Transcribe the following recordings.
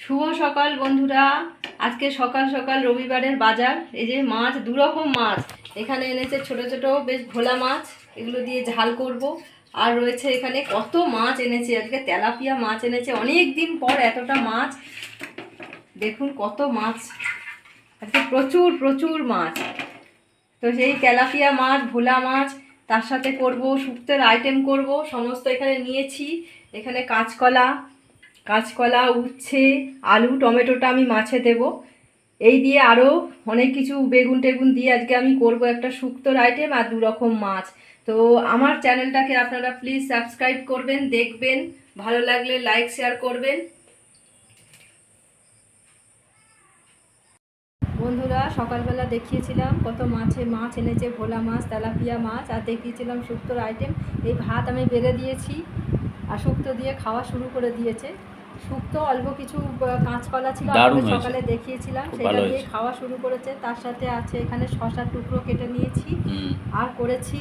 শুভ সকাল বন্ধুরা। আজকে সকাল সকাল রবিবারের বাজার। এই যে মাছ দু রকম মাছ। এখানে এনেছে ছোট ছোট, বেশ ভোলা মাছ। এগুলো দিয়ে ঝাল করব। আর রয়েছে এখানে কত মাছ এনেছে আজকে। তেলাপিয়া মাছ এনেছে। অনেক দিন পর এতটা মাছ। দেখুন কত মাছ। আজকে প্রচুর প্রচুর মাছ। তো সেই তেলাপিয়া মাছ, ভোলা মাছ, তার সাথে করব শুক্তের আইটেম করব। সমস্ত এখানে নিয়েছি। এখানে কাঁচকলা কাঁচকলা, উচ্ছে, আলু, টমেটোটা আমি মাছে দেব। এই দিয়ে আরও অনেক কিছু বেগুন টেগুন দিয়ে আজকে আমি করব একটা শুক্তোর আইটেম আর দু রকম মাছ। তো আমার চ্যানেলটাকে আপনারা প্লিজ সাবস্ক্রাইব করবেন, দেখবেন। ভালো লাগলে লাইক শেয়ার করবেন। বন্ধুরা, সকালবেলা দেখিয়েছিলাম কত মাছে মাছ এনেছে, ভোলা মাছ, তেলাপিয়া মাছ, আর দেখিয়েছিলাম শুক্তোর আইটেম এই ভাত আমি বেড়ে দিয়েছি আর শুক্তো দিয়ে খাওয়া শুরু করে দিয়েছে। শুক্তো অল্প কিছু কাঁচকলা ছিল সকালে দেখিয়েছিলাম সেটা দিয়ে খাওয়া শুরু করেছে। তার সাথে আছে এখানে শশার টুকরো কেটে নিয়েছি। আর করেছি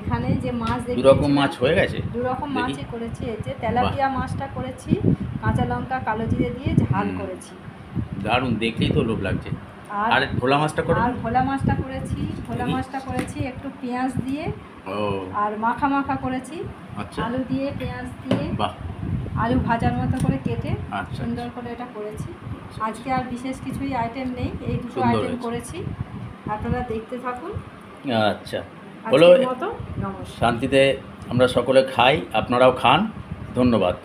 এখানে যে মাছ দু রকম মাছ হয়ে গেছে? দু রকম মাছই করেছি। এই যে তেলাপিয়া মাছটা করেছি কাঁচা লঙ্কা কালো জিরে দিয়ে ঝাল করেছি। দারুণ দেখলেই তো লোভ লাগছে। আর আর ভোলা মাছটা করো আর ভোলা মাছটা করেছি ভোলা মাছটা করেছি একটু পেঁয়াজ দিয়ে। আর মাখা মাখা করেছি। আচ্ছা। আলু দিয়ে পেঁয়াজ দিয়ে। বাহ। আলু ভাজার মতো করে কেটে আচ্ছা সুন্দর করে এটা করেছি। আজকে আর বিশেষ কিছুই আইটেম নেই এই দুটো আইটেম করেছি। আপনারা দেখতে থাকুন। আচ্ছা নমস্কার। শান্তিতে আমরা সকলে খাই আপনারাও খান ধন্যবাদ।